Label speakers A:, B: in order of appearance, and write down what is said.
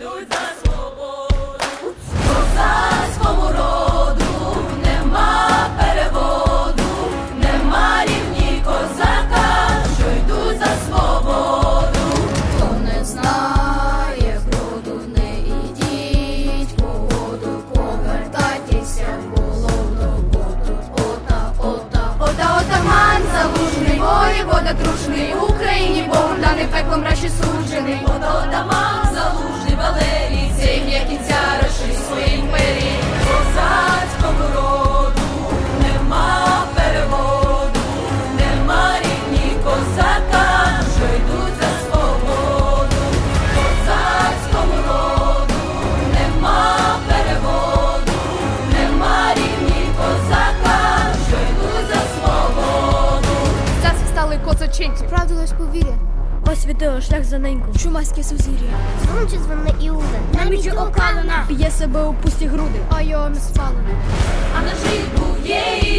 A: йдуть за свободу,
B: козацькому роду нема переводу, нема рівні козака, що йдуть за свободу, хто не знає, броду не ідіть, погоду повертайтеся було воду, ота,
A: ота, ота, отаман, залужний, воєвода трушний, Україні Богдан і пеклом раші суджений. Коцочинці.
C: Справдилось повір'я. Освітило шлях за неньку. Чумаське сузір'я.
D: Звонче звони Іуда, на мічі окалена.
C: П'є себе у пусті груди, а його не спалено.
B: А на житку є